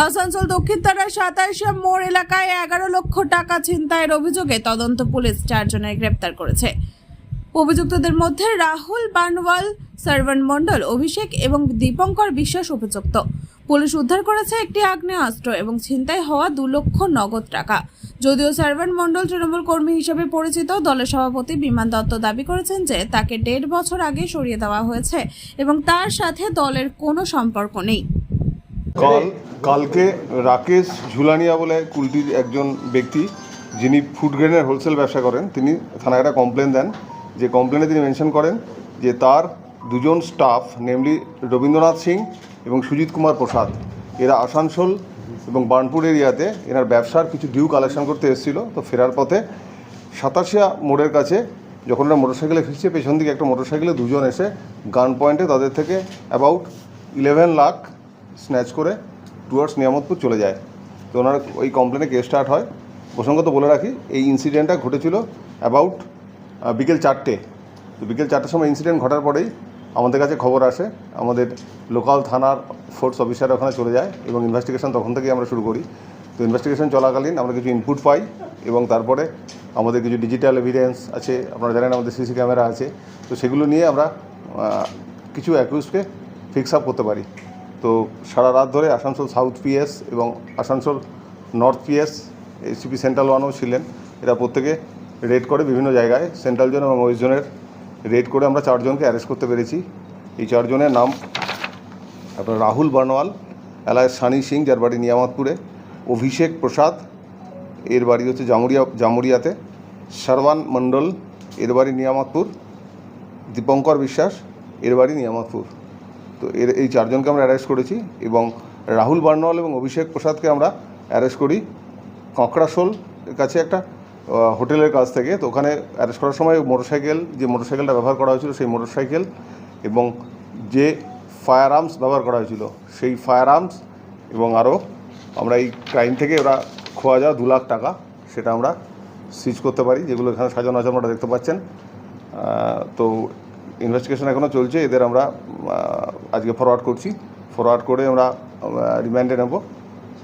আসানসোল দক্ষিণ তারার সাতাশে মোড় এলাকায় এগারো লক্ষ টাকা ছিনতাইয়ের অভিযোগে তদন্ত পুলিশ চারজনের গ্রেপ্তার করেছে। অভিযুক্তদের মধ্যে রাহুল বানওয়াল সার্ভান মণ্ডল, অভিষেক এবং দীপঙ্কর বিশ্বাস অভিযুক্ত। পুলিশ উদ্ধার করেছে একটি আগ্নেয়াস্ত্র এবং ছিনতাই হওয়া দু লক্ষ নগদ টাকা। যদিও সার্ভান মণ্ডল তৃণমূল কর্মী হিসেবে পরিচিত, দলের সভাপতি বিমান দত্ত দাবি করেছেন যে তাকে দেড় বছর আগে সরিয়ে দেওয়া হয়েছে এবং তার সাথে দলের কোনো সম্পর্ক নেই। কাল, কালকে রাকেশ ঝুলানিয়া বলে কুলটির একজন ব্যক্তি, যিনি ফুড গ্রেনের হোলসেল ব্যবসা করেন, তিনি থানায় একটা কমপ্লেন দেন। যে কমপ্লেনে তিনি মেনশন করেন যে তার দুজন স্টাফ নেমলি রবীন্দ্রনাথ সিং এবং সুজিত কুমার প্রসাদ, এরা আসানসোল এবং বার্নপুর এরিয়াতে এনার ব্যবসার কিছু ডিউ কালেকশন করতে এসেছিল। তো ফেরার পথে সাতাশিয়া মোড়ের কাছে যখন ওরা মোটরসাইকেলে ফিরছে, পেছন দিকে একটা মোটরসাইকেলে দুজন এসে গান পয়েন্টে তাদের থেকে অ্যাবাউট ইলেভেন লাখ স্ন্যাচ করে টুয়ার্ডস নিয়ামতপুর চলে যায়। তো ওনার ওই কমপ্লেনে কেস স্টার্ট হয়। প্রসঙ্গত বলে রাখি, এই ইনসিডেন্টটা ঘটেছিল অ্যাবাউট বিকেল চারটে। তো বিকেল চারটের সময় ইনসিডেন্ট ঘটার পরেই আমাদের কাছে খবর আসে, আমাদের লোকাল থানার ফোর্স অফিসার ওখানে চলে যায় এবং ইনভেস্টিগেশন তখন থেকেই আমরা শুরু করি। তো ইনভেস্টিগেশন চলাকালীন আমরা কিছু ইনপুট পাই এবং তারপরে আমাদের কিছু ডিজিটাল এভিডেন্স আছে, আপনারা জানেন আমাদের সিসি ক্যামেরা আছে। তো সেগুলো নিয়ে আমরা কিছু অ্যাকিউজকে ফিক্স আপ করতে পারি। তো সারা রাত ধরে আসানসোল সাউথ পিএস এবং Asansol north PS ACP central ওয়ানও ছিলেন। এরা প্রত্যেকে রেড করে বিভিন্ন জায়গায় সেন্ট্রাল জোন এবং ওয়েস্ট জোনের রেড করে আমরা চারজনকে অ্যারেস্ট করতে পেরেছি। এই চারজনের নাম আপনার রাহুল বর্ণওয়াল এলায় সানি সিং, যার বাড়ি নিয়ামতপুরে, অভিষেক প্রসাদ, এর বাড়ি হচ্ছে জামুরিয়া, জামুরিয়াতে সর্বান মণ্ডল, এর বাড়ি নিয়ামতপুর, দীপঙ্কর বিশ্বাস, এর বাড়ি নিয়ামতপুর। তো এর, এই চারজনকে আমরা অ্যারেস্ট করেছি এবং রাহুল বার্নওয়াল এবং অভিষেক প্রসাদকে আমরা অ্যারেস্ট করি কাঁকড়াশোল কাছে একটা হোটেলের কাছ থেকে। তো ওখানে অ্যারেস্ট করার সময় মোটরসাইকেল, যে মোটরসাইকেলটা ব্যবহার করা হয়েছিল সেই মোটরসাইকেল এবং যে ফায়ার আর্মস ব্যবহার করা হয়েছিল সেই ফায়ার আর্মস এবং আরও আমরা এই ক্রাইম থেকে ওরা খোয়া যাওয়া দু লাখ টাকা, সেটা আমরা সিজ করতে পারি, যেগুলো এখানে সাজানো আছে আপনারা দেখতে পাচ্ছেন। তো ইনভেস্টিগেশন এখনও চলছে, এদের আমরা আজকে ফরওয়ার্ড করছি। ফরওয়ার্ড করে আমরা রিমান্ডে নেব।